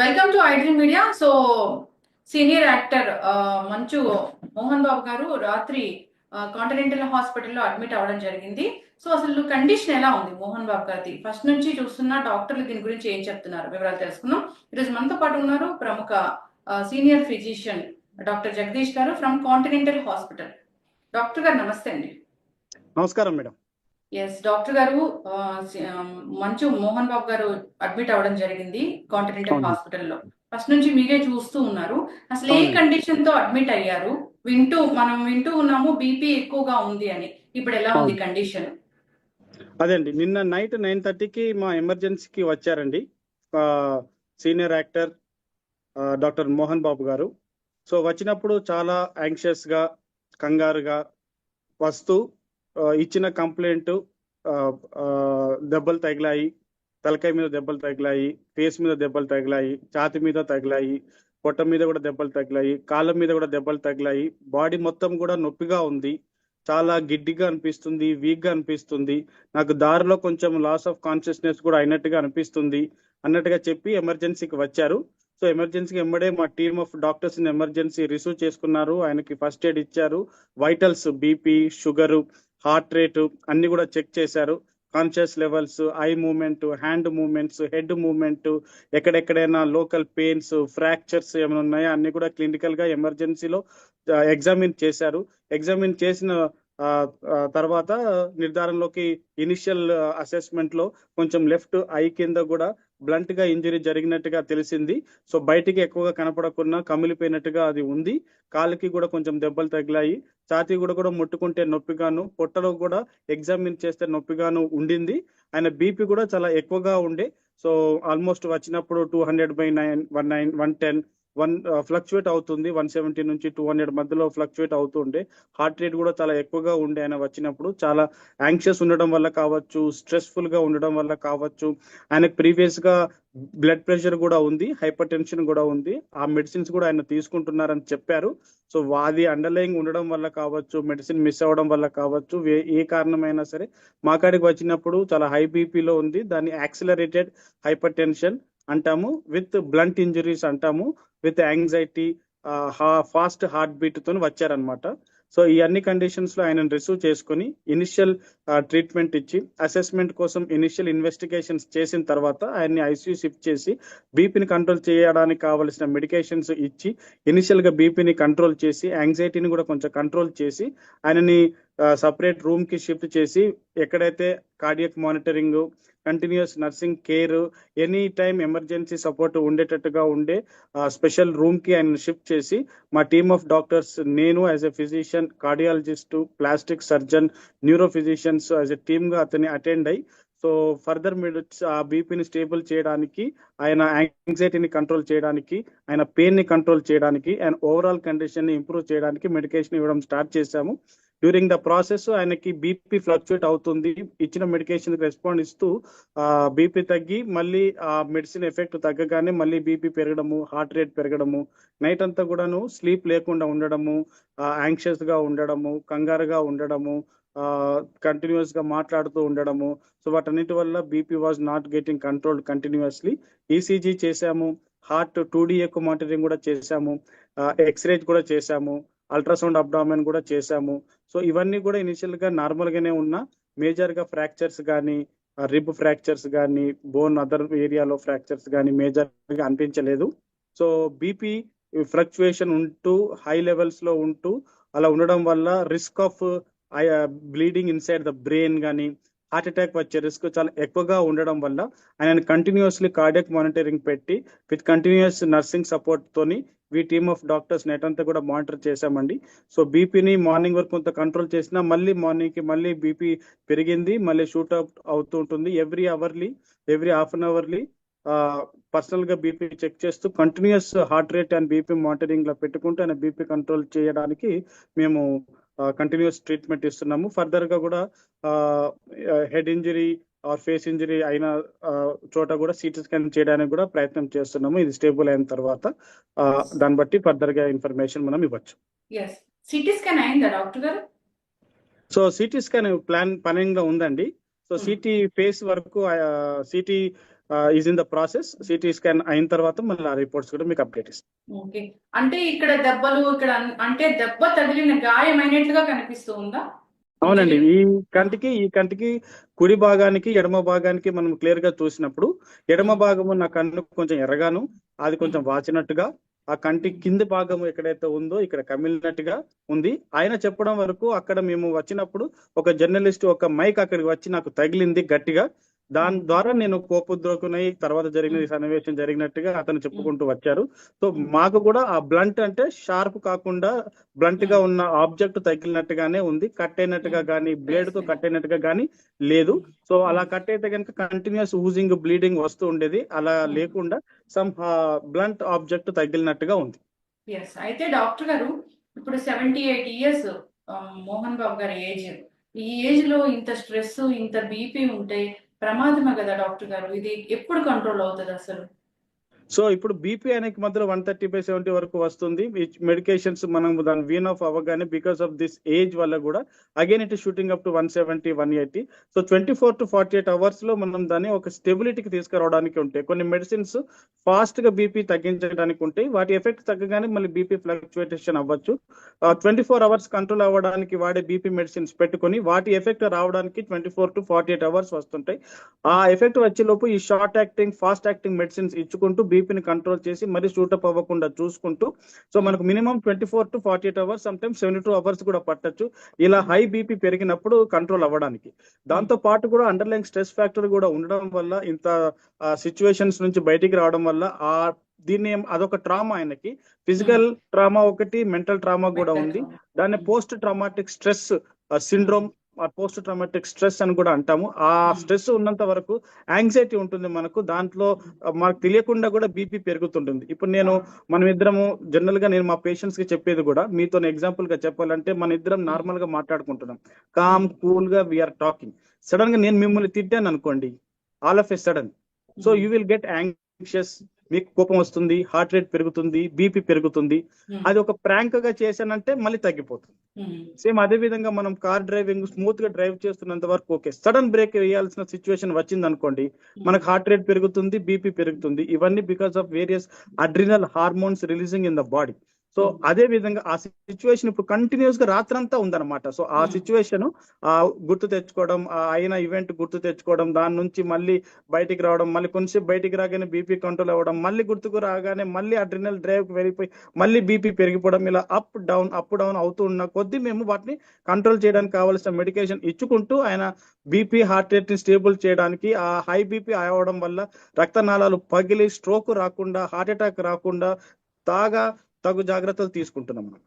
Welcome to iDream media so senior actor Manchu Mohan Babu గారు రాత్రి continental హాస్పిటల్లో admit అవ్వడం జరిగింది. సో అసలు కండిషన్ ఎలా ఉంది మోహన్ బాబు గారిది? ఫస్ట్ నుంచి చూస్తున్న డాక్టర్లు దీని గురించి ఏం చెప్తున్నారు? వివరాలు తెలుసుకుందాం. ఈరోజు మనతో పాటు ఉన్నారు ప్రముఖ uh, senior physician doctor Jagadish గారు ఫ్రమ్ కాంటినెంటల్ హాస్పిటల్ డాక్టర్ గారు నమస్తే అండి. నమస్కారం మేడం. ఎస్ డాక్టర్ గారు మంచు మోహన్ బాబు గారు అడ్మిట్ అవ్వడం జరిగింది కాంటినెంటల్. హాస్పిటల్లో. ఫస్ట్ నుంచి మీరే చూస్తూ ఉన్నారు. అసలు ఏ. కండిషన్తో అడ్మిట్ అయ్యారు? వింటూ మనం వింటూ ఉన్నాము బీపీ ఎక్కువగా ఉంది అని. ఇప్పుడు ఎలా ఉంది. కండిషన్? అదే అండి నిన్న నైట్ నైన్ థర్టీకి మా ఎమర్జెన్సీకి వచ్చారండి. Senior actor doctor Mohan Babu గారు. సో వచ్చినప్పుడు చాలా యాంగ్షియస్గా కంగారుగా వస్తూ ఇచ్చిన కంప్లైంట్ దెబ్బలు తగిలాయి తలకాయ మీద దెబ్బలు తగిలాయి ఫేస్ మీద దెబ్బలు తగిలాయి ఛాతి మీద తగిలాయి పొట్ట మీద కూడా దెబ్బలు తగిలాయి కాళ్ళ మీద కూడా దెబ్బలు తగిలాయి బాడీ మొత్తం కూడా నొప్పిగా ఉంది. చాలా గిడ్డిగా అనిపిస్తుంది వీక్గా అనిపిస్తుంది. నాకు దారిలో కొంచెం లాస్ ఆఫ్ కాన్షియస్నెస్ కూడా అయినట్టుగా అనిపిస్తుంది. అన్నట్టుగా చెప్పి ఎమర్జెన్సీకి వచ్చారు. సో ఎమర్జెన్సీకి ఎమ్మడే మా team of doctors emergency receive చేసుకున్నారు. ఆయనకి ఫస్ట్ ఎయిడ్ ఇచ్చారు. Vitals BP sugar heart rate అన్ని కూడా చెక్ చేశారు. Conscious levels eye movement hand movements head movement ఎక్కడెక్కడైనా local pains fractures ఏమైనా ఉన్నాయా? అన్ని కూడా క్లినికల్గా ఎమర్జెన్సీలో ఎగ్జామిన్ చేశారు. ఎగ్జామిన్ చేసిన తర్వాత నిర్ధారణలోకి ఇనిషియల్ అసెస్మెంట్లో కొంచెం లెఫ్ట్ ఐ కింద కూడా బ్లంట్గా ఇంజరీ జరిగినట్టుగా తెలిసింది. సో బయటికి ఎక్కువగా కనపడకుండా కమిలిపోయినట్టుగా అది ఉంది. కాలుకి కూడా కొంచెం దెబ్బలు తగిలాయి. ఛాతీ కూడా కూడా ముట్టుకుంటే నొప్పిగాను పొట్టలో కూడా ఎగ్జామిన్ చేస్తే నొప్పిగాను ఉండింది. ఆయన బీపీ కూడా చాలా ఎక్కువగా ఉండే. సో ఆల్మోస్ట్ వచ్చినప్పుడు two hundred by nine one nine one ten one fluctuate అవుతుంది. వన్ సెవెంటీ నుంచి టూ హండ్రెడ్ మధ్యలో ఫ్లక్చువేట్ అవుతుండే. హార్ట్ రేట్ కూడా చాలా ఎక్కువగా ఉండే ఆయన వచ్చినప్పుడు. చాలా యాంగ్షియస్ ఉండడం వల్ల కావచ్చు స్ట్రెస్ఫుల్గా ఉండడం వల్ల కావచ్చు. ఆయనకు ప్రీవియస్గా బ్లడ్ ప్రెషర్ కూడా ఉంది హైపర్ టెన్షన్ కూడా ఉంది. ఆ మెడిసిన్స్ కూడా ఆయన తీసుకుంటున్నారని చెప్పారు. సో అది అండర్లయింగ్ ఉండడం వల్ల కావచ్చు మెడిసిన్ మిస్ అవ్వడం వల్ల కావచ్చు ఏ- కారణమైనా సరే. మా కాడికి వచ్చినప్పుడు చాలా హై బీపీలో ఉంది. దాన్ని యాక్సిలరేటెడ్ హైపర్ టెన్షన్ అంటాము విత్ బ్లంట్ ఇంజరీస్ అంటాము విత్ యాంగ్జైటీ ఫాస్ట్ హార్ట్ బీట్తో వచ్చారనమాట సో ఈ అన్ని కండిషన్స్లో రిసీవ్ చేసుకుని ఇనిషియల్ ట్రీట్మెంట్ ఇచ్చి అసెస్మెంట్ కోసం ఇనిషియల్ ఇన్వెస్టిగేషన్స్ చేసిన తర్వాత ఆయన్ని ఐసీయూ షిఫ్ట్ చేసి బీపీని కంట్రోల్ చేయడానికి కావలసిన మెడికేషన్స్ ఇచ్చి ఇనిషియల్గా బీపీని కంట్రోల్ చేసి యాంగ్జైటీని కూడా కొంచెం కంట్రోల్ చేసి ఆయనని సపరేట్ రూమ్కి షిఫ్ట్ చేసి ఎక్కడైతే cardiac monitoring continuous nursing care any time emergency support ఉండేటట్టుగా ఉండే స్పెషల్ రూమ్కి ఆయన షిఫ్ట్ చేసి మా టీమ్ ఆఫ్ డాక్టర్స్ నేను as a physician cardiologist plastic surgeon neuro physicians as a టీమ్గా అతన్ని అటెండ్ అయ్యి సో ఫర్దర్ మెడిట్స్ ఆ బీపీని స్టేబుల్ చేయడానికి ఆయన యాంగ్జైటీని కంట్రోల్ చేయడానికి ఆయన పెయిన్ని కంట్రోల్ చేయడానికి అండ్ ఓవరాల్ కండిషన్ని ఇంప్రూవ్ చేయడానికి మెడికేషన్ ఇవ్వడం స్టార్ట్ చేశాము. డ్యూరింగ్ ద ప్రాసెస్ ఆయనకి బీపీ ఫ్లక్చుయేట్ అవుతుంది. ఇచ్చిన మెడికేషన్ రెస్పాండ్ ఇస్తూ బీపీ తగ్గి మళ్ళీ ఆ మెడిసిన్ ఎఫెక్ట్ తగ్గగానే మళ్ళీ బీపీ పెరగడము హార్ట్ రేట్ పెరగడము నైట్ అంతా కూడాను స్లీప్ లేకుండా ఉండడము యాంగ్షియస్గా ఉండడము కంగారుగా ఉండడము కంటిన్యూస్గా మాట్లాడుతూ ఉండడము. సో వాటన్నిటి వల్ల BP was not getting control continuously ECG చేశాము హార్ట్ టూ డి ఎక్కువ మానిటరింగ్ కూడా చేశాము ఎక్స్రే కూడా చేశాము. అల్ట్రాసౌండ్ అబ్డామెన్ కూడా చేశాము. సో ఇవన్నీ కూడా ఇనిషియల్గా నార్మల్ గానే ఉన్నా మేజర్గా ఫ్రాక్చర్స్ కానీ రిబ్ ఫ్రాక్చర్స్ కానీ బోన్ అదర్ ఏరియాలో ఫ్రాక్చర్స్ కానీ మేజర్గా అనిపించలేదు. సో బీపీ ఫ్లక్చుయేషన్ ఉంటూ హై లెవెల్స్లో ఉంటూ అలా ఉండడం వల్ల risk of bleeding inside the brain కానీ హార్ట్ అటాక్ వచ్చే రిస్క్ చాలా ఎక్కువగా ఉండడం వల్ల ఆయన కంటిన్యూస్లీ కార్డియక్ మానిటరింగ్ పెట్టి విత్ కంటిన్యూస్ నర్సింగ్ సపోర్ట్ తోని we team of doctors net అంతా కూడా మానిటర్ చేశామండి. సో బీపీని మార్నింగ్ వరకు కొంత కంట్రోల్ చేసినా మళ్ళీ మార్నింగ్కి మళ్ళీ బీపీ పెరిగింది మళ్ళీ షూట్ అవుట్ అవుతూ ఉంటుంది. Every hourly every half an hourly పర్సనల్గా బీపీ చెక్ చేస్తూ continuous heart rate and BP మానిటరింగ్లో పెట్టుకుంటూ ఆయన బీపీ కంట్రోల్ చేయడానికి మేము కంటిన్యూస్ ట్రీట్మెంట్ ఇస్తున్నాము. ఫర్దర్గా కూడా head injury or face injury అయిన చోట కూడా సిటీ స్కాన్ చేయడానికి కూడా ప్రయత్నం చేస్తున్నాము. ఇది స్టేబుల్ అయిన తర్వాత దాన్ని బట్టి ఫర్దర్గా ఇన్ఫర్మేషన్ మనం ఇవ్వచ్చు. ఎస్ సిటీ స్కాన్ అయిందా డాక్టర్ గారు? So CT scan planning ఉందండి. So Hmm. సిటీ ఫేస్ వరకు CT is in the process CT scan అయిన తర్వాత మళ్ళీ ఆ రిపోర్ట్స్ కూడా మీకు అప్డేట్ ఇస్తాం. ఓకే. అంటే ఇక్కడ దెబ్బలు ఇక్కడ అంటే దెబ్బ తగిలిన కనిపిస్తూ ఉందా? అవునండి. ఈ కంటికి ఈ కంటికి కుడి భాగానికి ఎడమ భాగానికి మనం క్లియర్గా చూసినప్పుడు ఎడమ భాగము నా కన్ను కొంచెం ఎర్రగాను అది కొంచెం వాచినట్టుగా ఆ కంటి కింది భాగం ఎక్కడైతే ఉందో ఇక్కడ కమిలినట్టుగా ఉంది. ఆయన చెప్పడం వరకు అక్కడ మేము వచ్చినప్పుడు ఒక జర్నలిస్ట్ ఒక మైక్ అక్కడికి వచ్చి నాకు తగిలింది గట్టిగా. దాని ద్వారా నేను కోపోద్రోకునై తర్వాత జరిగిన ఈ సన్నివేశం జరిగినట్టుగా అతను చెప్పుకుంటూ వచ్చారు. సో మాకు కూడా ఆ బ్లంట్ అంటే షార్ప్ కాకుండా బ్లంట్గా ఉన్న ఆబ్జెక్ట్ తగిలినట్టుగానే ఉంది. కట్ అయినట్టుగా కానీ బ్లేడ్తో కట్ అయినట్టుగా కానీ లేదు. సో అలా కట్ అయితే కనుక కంటిన్యూస్ ఊజింగ్ బ్లీడింగ్ వస్తూ ఉండేది. అలా లేకుండా సమ్ బ్లంట్ ఆబ్జెక్ట్ తగిలినట్టుగా ఉంది. అయితే డాక్టర్ గారు ఇప్పుడు seventy eight years Mohan Babu గారి ఏజ్. ఈ ఏజ్లో ఇంత స్ట్రెస్ ఇంత బీపీ ఉంటే ప్రమాదమే కదా డాక్టర్ గారు? ఇది ఎప్పుడు కంట్రోల్ అవుతుంది అసలు? సో ఇప్పుడు బీపీ అనేది మధ్యలో వన్ థర్టీ బై సెవెంటీ వరకు వస్తుంది. మెడికేషన్స్ మనం దాని వీన్ ఆఫ్ అవ్వగానే బికాస్ ఆఫ్ దిస్ ఏజ్ వల్ల కూడా again it shooting up to one seventy one eighty so twenty four to forty eight అవర్స్లో మనం దాన్ని ఒక స్టెబిలిటీకి తీసుకురావడానికి ఉంటాయి కొన్ని మెడిసిన్స్ ఫాస్ట్గా బీపీ తగ్గించడానికి ఉంటాయి వాటి ఎఫెక్ట్ తగ్గగానే మళ్ళీ బీపీ ఫ్లక్చువేషన్ అవ్వచ్చు. ట్వంటీ ఫోర్ అవర్స్ కంట్రోల్ అవ్వడానికి వాడే బీపీ మెడిసిన్స్ పెట్టుకొని వాటి ఎఫెక్ట్ రావడానికి twenty four to forty eight hours వస్తుంటాయి. ఆ ఎఫెక్ట్ వచ్చే లోపు ఈ short acting fast acting medicines ఇచ్చుకుంటూ బీపీని కంట్రోల్ చేసి మరీ షూటప్ అవ్వకుండా చూసుకుంటూ సో మనకు minimum twenty four to forty eight hours some time seventy two hours కూడా పట్టొచ్చు. ఇలా హై బీపీ పెరిగినప్పుడు కంట్రోల్ అవ్వడానికి. దాంతో పాటు కూడా అండర్లైన్ స్ట్రెస్ ఫ్యాక్టర్ కూడా ఉండడం వల్ల ఇంత సిచ్యువేషన్స్ నుంచి బయటికి రావడం వల్ల ఆ దీన్ని అదొక ట్రామా ఆయనకి. ఫిజికల్ ట్రామా ఒకటి మెంటల్ ట్రామా కూడా ఉంది. దాన్ని post traumatic stress syndrome post traumatic stress అని కూడా అంటాము. ఆ Hmm. స్ట్రెస్ ఉన్నంత వరకు యాంగ్జైటీ ఉంటుంది మనకు. దాంట్లో మనకు తెలియకుండా కూడా బీపీ పెరుగుతుంటుంది. ఇప్పుడు నేను మనం ఇద్దరము జనరల్గా నేను మా పేషెంట్స్కి చెప్పేది కూడా మీతో ఎగ్జాంపుల్గా చెప్పాలంటే మన ఇద్దరం నార్మల్గా మాట్లాడుకుంటున్నాం. కామ్ కూల్గా వీఆర్ టాకింగ్ సడన్గా నేను మిమ్మల్ని తిట్టాను అనుకోండి all of a sudden so you will get anxious మీకు కోపం వస్తుంది హార్ట్ రేట్ పెరుగుతుంది బీపీ పెరుగుతుంది. అది ఒక ప్రాంక్గా చేశానంటే మళ్ళీ తగ్గిపోతుంది. సేమ్ అదే విధంగా మనం కార్ డ్రైవింగ్ స్మూత్గా డ్రైవ్ చేస్తున్నంత వరకు ఓకే సడన్ బ్రేక్ వేయాల్సిన సిచ్యువేషన్ వచ్చింది అనుకోండి మనకు హార్ట్ రేట్ పెరుగుతుంది బీపీ పెరుగుతుంది. ఇవన్నీ because of various adrenal hormones releasing in the body so Hmm. అదే విధంగా ఆ సిచ్యువేషన్ ఇప్పుడు కంటిన్యూస్గా రాత్రంతా ఉందన్నమాట సో ఆ Hmm. సిచ్యువేషన్ ఆ గుర్తు తెచ్చుకోవడం ఆ అయిన ఈవెంట్ గుర్తు తెచ్చుకోవడం దాని నుంచి మళ్ళీ బయటికి రావడం మళ్ళీ కొంచెం బయటికి రాగానే బీపీ కంట్రోల్ అవ్వడం మళ్ళీ గుర్తుకు రాగానే మళ్ళీ అడ్రినల్ డ్రైవ్ వెళ్ళిపోయి మళ్ళీ బీపీ పెరిగిపోవడం ఇలా అప్ డౌన్ అప్ డౌన్ అవుతూ ఉన్న కొద్దీ మేము వాటిని కంట్రోల్ చేయడానికి కావాల్సిన మెడికేషన్ ఇచ్చుకుంటూ ఆయన బీపీ హార్ట్ రేట్ని స్టేబుల్ చేయడానికి ఆ హై బీపీ అవడం వల్ల రక్తనాళాలు పగిలి స్ట్రోక్ రాకుండా హార్ట్ అటాక్ రాకుండా తాగా తగు జాగ్రత్తలు తీసుకుంటున్నాం అన్నమాట.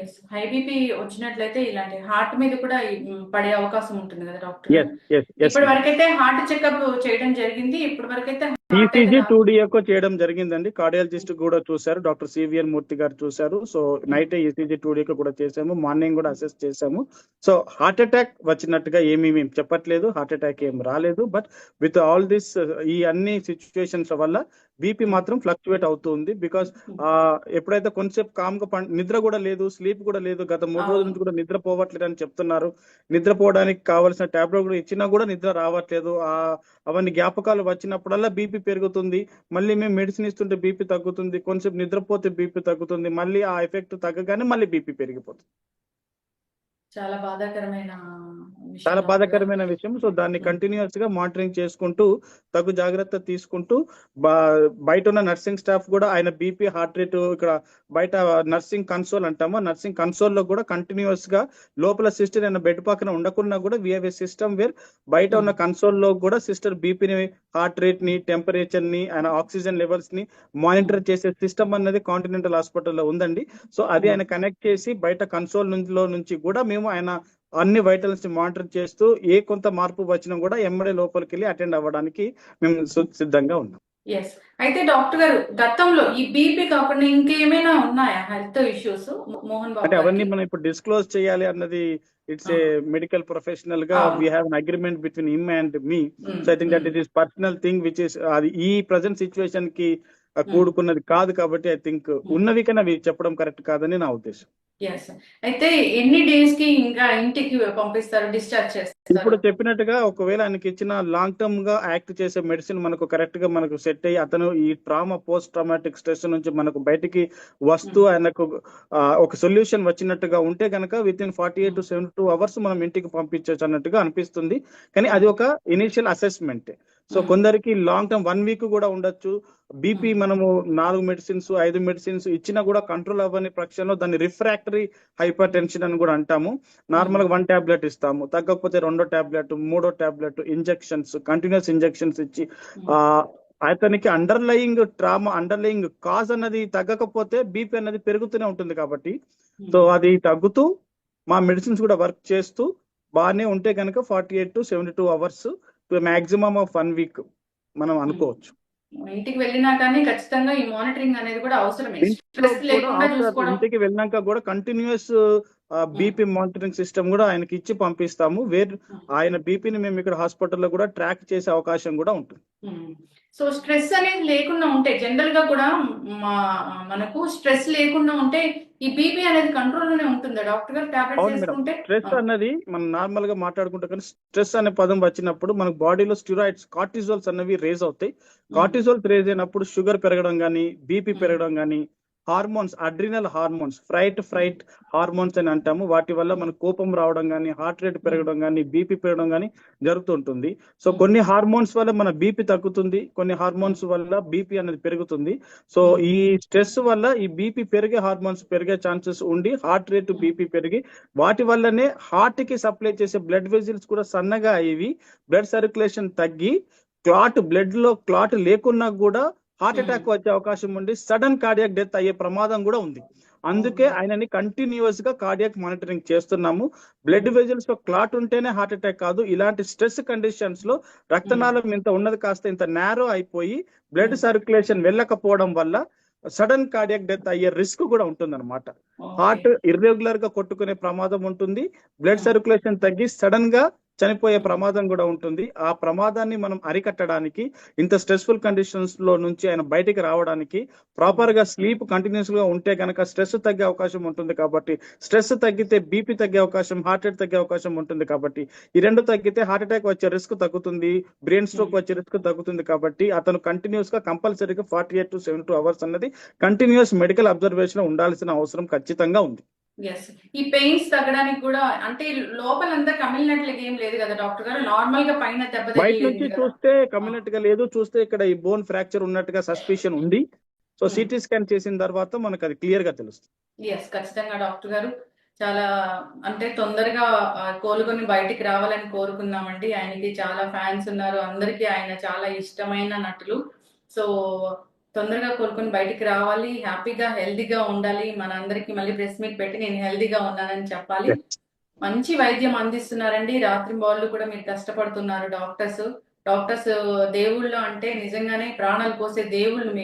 ఎస్ హై బీపీ వచ్చినట్లయితే ఇలాంటి హార్ట్ మీద కూడా పడే అవకాశం ఉంటుంది కదా డాక్టర్? ఇప్పటి వరకైతే హార్ట్ చెకప్ చేయడం జరిగింది ఇప్పటి వరకైతే ఈసీజీ టూ డిఎకో చేయడం జరిగిందండి. కార్డియాలజిస్ట్ కూడా చూశారు. డాక్టర్ సివిఎన్ మూర్తి గారు చూశారు. So night ECG two D echo కూడా చేసాము మార్నింగ్ కూడా అసెస్ చేసాము సో హార్ట్ అటాక్ వచ్చినట్టుగా ఏమీ మేము చెప్పట్లేదు. హార్ట్ అటాక్ ఏం రాలేదు. బట్ విత్ ఆల్ దిస్ ఈ అన్ని సిచ్యువేషన్స్ వల్ల బీపీ మాత్రం ఫ్లక్చువేట్ అవుతుంది బికాస్ ఆ ఎప్పుడైతే కొంచెం కామ్గా నిద్ర కూడా లేదు స్లీప్ కూడా లేదు. గత మూడు రోజుల నుంచి కూడా నిద్ర పోవట్లేదు అని చెప్తున్నారు. నిద్రపోవడానికి కావాల్సిన టాబ్లెట్ కూడా ఇచ్చినా కూడా నిద్ర రావట్లేదు. ఆ అవన్నీ జ్ఞాపకాలు వచ్చినప్పుడల్లా బీపీ పెరుగుతుంది మళ్ళీ మేము మెడిసిన్ ఇస్తుంటే బీపీ తగ్గుతుంది కొంచెం నిద్రపోతే బీపీ తగ్గుతుంది మళ్ళీ ఆ ఎఫెక్ట్ తగ్గగానే మళ్ళీ బీపీ పెరిగిపోతుంది చాలా బాధాకరమైన చాలా. బాధాకరమైన విషయం సో దాన్ని కంటిన్యూస్గా మానిటరింగ్ చేసుకుంటూ తగు జాగ్రత్త తీసుకుంటూ బా- బయట ఉన్న నర్సింగ్ స్టాఫ్ కూడా ఆయన బీపీ హార్ట్ రేట్ ఇక్కడ బయట నర్సింగ్ కన్సోల్ అంటాము. నర్సింగ్ కన్సోల్లో కూడా కంటిన్యూస్గా లోపల సిస్టర్ అయిన బెడ్ పక్కన ఉండకున్నా కూడా we have a system where బయట ఉన్న కన్సోల్లో కూడా సిస్టర్ బీపీని హార్ట్ రేట్ని టెంపరేచర్ని ఆయన ఆక్సిజన్ లెవెల్స్ని మానిటర్ చేసే సిస్టమ్ అన్నది కాంటినెంటల్ హాస్పిటల్లో ఉందండి. సో అది ఆయన కనెక్ట్ చేసి బయట కన్సోల్ నుంచి కూడా మేము ఆయన అన్ని వైటల్స్ని మానిటర్ చేస్తూ ఏ కొంత మార్పు వచ్చినా కూడా ఎమ్మడే లోపలికి వెళ్ళి అటెండ్ అవ్వడానికి మేము సిద్ధంగా ఉన్నాం. ఎస్ అయితే డాక్టర్ గారు గతంలో ఈ బీపీ కాకుండా ఇంకేమైనా ఉన్నాయా హెల్త్ ఇష్యూస్? మోహన్ బాబు అంటే అవన్నీ? మనం ఇప్పుడు డిస్క్లోజ్ చేయాలి అన్నది ఇట్స్ ఏ మెడికల్ ప్రొఫెషనల్గా. We have an agreement between him and me so I think that. It is personal thing which is అది ఈ ప్రజెంట్ సిచ్యువేషన్కి ఆ, కూడుకున్నది కాదు కాబట్టి ఐ థింక్ ఉన్నవి కన్నా అవి చెప్పడం కరెక్ట్ కాదని నా ఉద్దేశం. ఎస్ అయితే ఎన్ని డేస్కి ఇంకా ఇంటికి పంపిస్తారు డిశ్చార్జ్ ఇప్పుడు చేస్తారు చెప్పినట్టుగా ఒకవేళ ఆయనకి ఇచ్చిన లాంగ్ టర్మ్గా యాక్ట్ చేసే మెడిసిన్ మనకు కరెక్ట్గా మనకు సెట్ అయ్యి అతను ఈ ట్రామా పోస్ట్ ట్రామాటిక్ స్ట్రెస్ నుంచి మనకు బయటికి వస్తూ Hmm. ఆయనకు ఒక సొల్యూషన్ వచ్చినట్టుగా ఉంటే కనుక within forty eight to seven two hours మనం ఇంటికి పంపించవచ్చు అన్నట్టుగా అనిపిస్తుంది కానీ అది ఒక ఇనిషియల్ అసెస్మెంట్ సో Hmm. కొందరికి లాంగ్ టర్మ్ వన్ వీక్ కూడా ఉండొచ్చు బీపీ Hmm. మనము నాలుగు మెడిసిన్స్ ఐదు మెడిసిన్స్ ఇచ్చినా కూడా కంట్రోల్ అవ్వని పక్షంలో దాన్ని రిఫ్రాక్టరీ హైపర్ టెన్షన్ అని కూడా అంటాము. నార్మల్గా వన్ టాబ్లెట్ ఇస్తాము. తగ్గకపోతే రెండో టాబ్లెట్ మూడో టాబ్లెట్ ఇంజెక్షన్స్ కంటిన్యూస్ ఇంజెక్షన్స్ ఇచ్చి ఆ అతనికి అండర్లయింగ్ ట్రామా అండర్లయింగ్ కాజ్ అన్నది తగ్గకపోతే బీపీ అన్నది పెరుగుతూనే ఉంటుంది కాబట్టి సో అది తగ్గుతూ మా మెడిసిన్స్ కూడా వర్క్ చేస్తూ బాగానే ఉంటే కనుక forty eight to seventy two hours maximum of one week మనం అనుకోవచ్చు. ఇంటికి వెళ్ళినా కానీ ఖచ్చితంగా ఈ మానిటరింగ్ అనేది కూడా చూసుకోవడం. ఇంటికి వెళ్ళినాక కూడా కంటిన్యూస్ బీపీ మానిటరింగ్ సిస్టమ్ కూడా ఆయనకి ఇచ్చి పంపిస్తాము. వేర్ ఆయన బీపీని మేము ఇక్కడ హాస్పిటల్లో కూడా ట్రాక్ చేసే అవకాశం కూడా ఉంటుంది. సో స్ట్రెస్ అనేది లేకుండా ఉంటే జనరల్గా కూడా మనకు స్ట్రెస్ లేకుండా ఉంటే ఈ బీపీ అనేది కంట్రోల్లోనే ఉంటుందా? డాక్టర్ గారు. వేసుకుంటే? స్ట్రెస్ అన్నది మనం నార్మల్గా మాట్లాడుకుంటే కానీ స్ట్రెస్ అనే పదం వచ్చినప్పుడు మనకు బాడీలో స్టిరాయిడ్స్ కార్టిజోల్స్ అన్నవి రేజ్ అవుతాయి. కార్టిజోల్స్ రేజ్ అయినప్పుడు షుగర్ పెరగడం కానీ బీపీ Hmm. పెరగడం కానీ hormones adrenal hormones fright fright hormones అని అంటాము వాటి వల్ల మనకు కోపం రావడం కానీ హార్ట్ రేట్ పెరగడం కానీ బీపీ పెరగడం కానీ జరుగుతుంటుంది సో Hmm. కొన్ని హార్మోన్స్ వల్ల మన బీపీ తగ్గుతుంది కొన్ని హార్మోన్స్ వల్ల బీపీ అనేది పెరుగుతుంది సో Hmm. ఈ స్ట్రెస్ వల్ల ఈ బీపీ పెరిగే హార్మోన్స్ పెరిగే ఛాన్సెస్ ఉండి హార్ట్ రేట్. బీపీ పెరిగి వాటి వల్లనే హార్ట్కి సప్లై చేసే బ్లడ్ వెజిల్స్ కూడా సన్నగా అయ్యి బ్లడ్ సర్క్యులేషన్ తగ్గి క్లాట్ బ్లడ్లో క్లాట్ లేకున్నా కూడా హార్ట్ Hmm. అటాక్ వచ్చే అవకాశం ఉండి సడన్ కార్డియాక్ డెత్ అయ్యే ప్రమాదం కూడా ఉంది అందుకే Oh. ఆయనని కంటిన్యూస్గా కార్డియాక్ మానిటరింగ్ చేస్తున్నాము బ్లడ్ వెజల్స్లో క్లాట్ ఉంటేనే హార్ట్ అటాక్ కాదు ఇలాంటి స్ట్రెస్ కండిషన్స్లో రక్తనాళం ఇంత ఉన్నది కాస్త ఇంత నేరో అయిపోయి బ్లడ్ Hmm. సర్క్యులేషన్ వెళ్ళకపోవడం వల్ల సడన్ కార్డియాక్ డెత్ అయ్యే రిస్క్ కూడా ఉంటుందన్నమాట Okay. హార్ట్ ఇర్రెగ్యులర్గా కొట్టుకునే ప్రమాదం ఉంటుంది బ్లడ్ Hmm. సర్క్యులేషన్ తగ్గి సడన్గా చనిపోయే ప్రమాదం కూడా ఉంటుంది. ఆ ప్రమాదాన్ని మనం అరికట్టడానికి ఇంత స్ట్రెస్ఫుల్ కండిషన్స్లో నుంచి ఆయన బయటికి రావడానికి ప్రాపర్గా స్లీప్ కంటిన్యూస్గా ఉంటే కనుక స్ట్రెస్ తగ్గే అవకాశం ఉంటుంది కాబట్టి స్ట్రెస్ తగ్గితే బీపీ తగ్గే అవకాశం హార్ట్ రేట్ తగ్గే అవకాశం ఉంటుంది కాబట్టి ఈ రెండు తగ్గితే హార్ట్ అటాక్ వచ్చే రిస్క్ తగ్గుతుంది బ్రెయిన్ స్ట్రోక్ వచ్చే రిస్క్ తగ్గుతుంది కాబట్టి అతను కంటిన్యూస్గా కంపల్సరీగా forty eight to seven two hours అన్నది కంటిన్యూస్ మెడికల్ అబ్జర్వేషన్ ఉండాల్సిన అవసరం ఖచ్చితంగా ఉంది. ఎస్ ఈ పెయిన్స్ తగ్గడానికి కూడా అంటే లోపలంతా కమిలినట్లుగా ఏం లేదు కదా డాక్టర్ గారు? నార్మల్గా పైన దెబ్బ బయట నుంచి చూస్తే కమ్యూనిటీ గా లేదు. చూస్తే ఇక్కడ ఈ బోన్ ఫ్రాక్చర్ ఉన్నట్టుగా సస్పిషన్ ఉంది. So Hmm. సిటీ స్కాన్ చేసిన తర్వాత మనకు అది క్లియర్గా తెలుస్తుంది. ఎస్ ఖచ్చితంగా డాక్టర్ గారు. చాలా అంటే తొందరగా కోలుకొని బయటికి రావాలని కోరుకుందామండి. ఆయనకి చాలా ఫ్యాన్స్ ఉన్నారు. అందరికీ ఆయన చాలా ఇష్టమైన నటులు. సో తొందరగా కోలుకొని బయటికి రావాలి హ్యాపీగా హెల్దీగా ఉండాలి. మనందరికీ మళ్ళీ ప్రెస్ మీట్ పెట్టి నేను హెల్దీగా ఉన్నానని చెప్పాలి. మంచి వైద్యం అందిస్తున్నారండి. రాత్రి బాళ్ళు కూడా మీరు కష్టపడుతున్నారు డాక్టర్స్. డాక్టర్స్ దేవుళ్ళు అంటే నిజంగానే ప్రాణాలు పోసే దేవుళ్ళు మీరు.